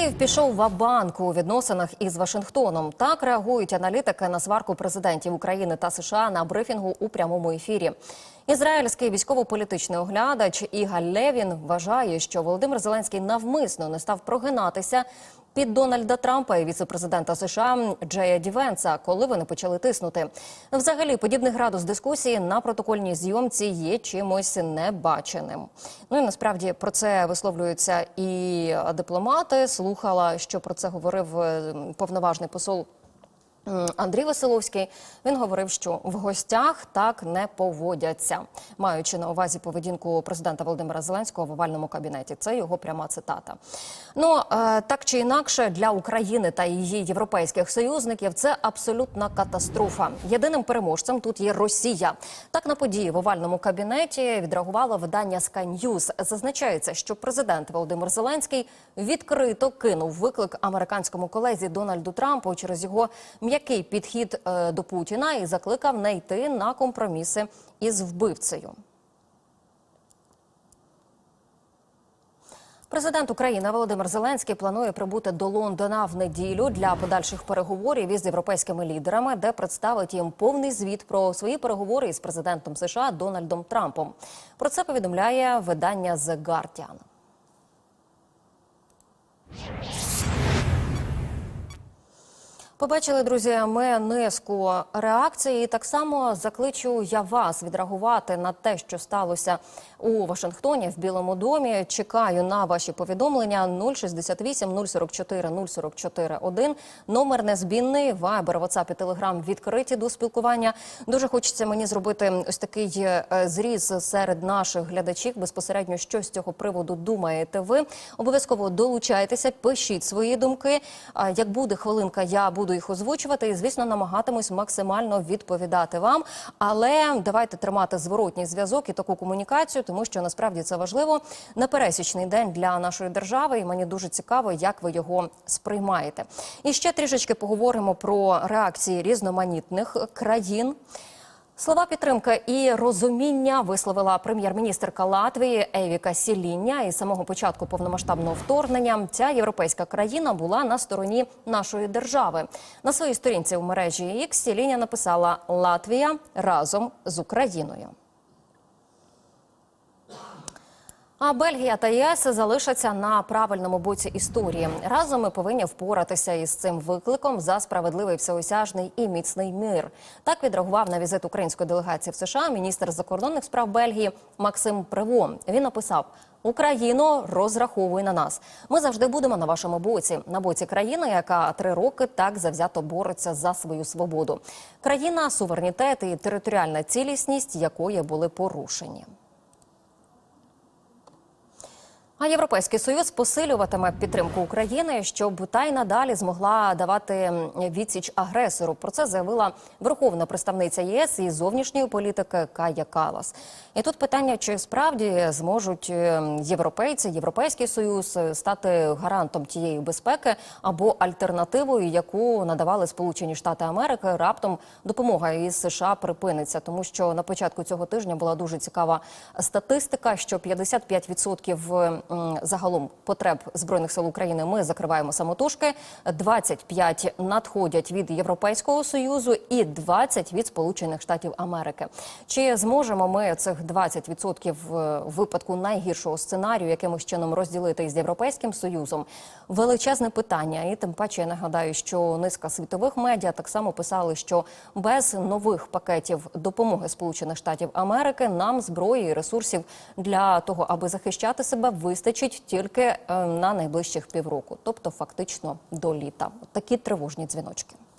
Київ пішов в банку у відносинах із Вашингтоном. Так реагують аналітики на сварку президентів України та США на брифінгу у прямому ефірі. Ізраїльський військово-політичний оглядач Ігаль Левін вважає, що Володимир Зеленський навмисно не став прогинатися під Дональда Трампа і віцепрезидента США Джея Дівенса, коли вони почали тиснути. Взагалі, подібний градус дискусії на протокольній зйомці є чимось небаченим. Ну і насправді про це висловлюються і дипломати. Слухала, що про це говорив е, повноважний посол. М, Андрій Веселовський він говорив, що в гостях так не поводяться, маючи на увазі поведінку президента Володимира Зеленського в овальному кабінеті. Це його пряма цитата. Ну е, так чи інакше для України та її європейських союзників це абсолютна катастрофа. Єдиним переможцем тут є Росія. Так на події в овальному кабінеті відреагувало видання Sky News. Зазначається, що президент Володимир Зеленський відкрито кинув виклик американському колезі Дональду Трампу через його м'який підхід е, до Путіна і закликав не йти на компроміси із вбивцею. Президент України Володимир Зеленський планує прибути до Лондона в неділю для подальших переговорів із європейськими лідерами, де представить їм повний звіт про свої переговори із президентом США Дональдом Трампом. Про це повідомляє видання The Guardian. Побачили, друзі, ми низку реакцій. І Так само закличу я вас відреагувати на те, що сталося у Вашингтоні в Білому домі. Чекаю на ваші повідомлення 068 044 044 1. Номер незбінний. Вайбер, WhatsApp і Telegram відкриті до спілкування. Дуже хочеться мені зробити ось такий е, зріз серед наших глядачів. Безпосередньо, що з цього приводу думаєте ви. Обов'язково долучайтеся, пишіть свої думки. Як буде хвилинка, я буду їх озвучувати і, звісно, намагатимусь максимально відповідати вам. Але давайте тримати зворотній зв'язок і таку комунікацію, тому що насправді це важливо. на пересічний день для нашої держави, і мені дуже цікаво, як ви його сприймаєте. І ще трішечки поговоримо про реакції різноманітних країн. Слова підтримки і розуміння висловила прем'єр-міністрка Латвії Евіка Сіління. І з самого початку повномасштабного вторгнення ця європейська країна була на стороні нашої держави. На своїй сторінці у мережі X Сіління написала Латвія разом з Україною. А Бельгія та ЄС залишаться на правильному боці історії. Разом ми повинні впоратися із цим викликом за справедливий всеосяжний і міцний мир. Так відреагував на візит української делегації в США міністр закордонних справ Бельгії Максим Приво. Він написав. Україно, розраховуй на нас. Ми завжди будемо на вашому боці, на боці країни, яка три роки так завзято бореться за свою свободу. Країна, суверенітет і територіальна цілісність якої були порушені. А європейський союз посилюватиме підтримку України, щоб та й надалі змогла давати відсіч агресору. Про це заявила верховна представниця ЄС і зовнішньої політики Кая Калас. І тут питання: чи справді зможуть європейці, європейський союз е, стати гарантом тієї безпеки або альтернативою, яку надавали Сполучені Штати Америки, раптом допомога із США припиниться, тому що на початку цього тижня була дуже цікава статистика, що 55% м, загалом потреб збройних сил України ми закриваємо самотужки, 25 надходять від Європейського союзу і 20 від Сполучених Штатів Америки. Чи зможемо ми цих 20% в випадку найгіршого сценарію якимось чином розділити із європейським союзом? Величезне питання, і тим паче я нагадаю, що низка світових медіа так само писали, що без нових пакетів допомоги Сполучених Штатів Америки нам зброї і ресурсів для того, аби захищати себе, вистачить тільки е, на найближчих півроку, тобто фактично до літа. Такі тривожні дзвіночки.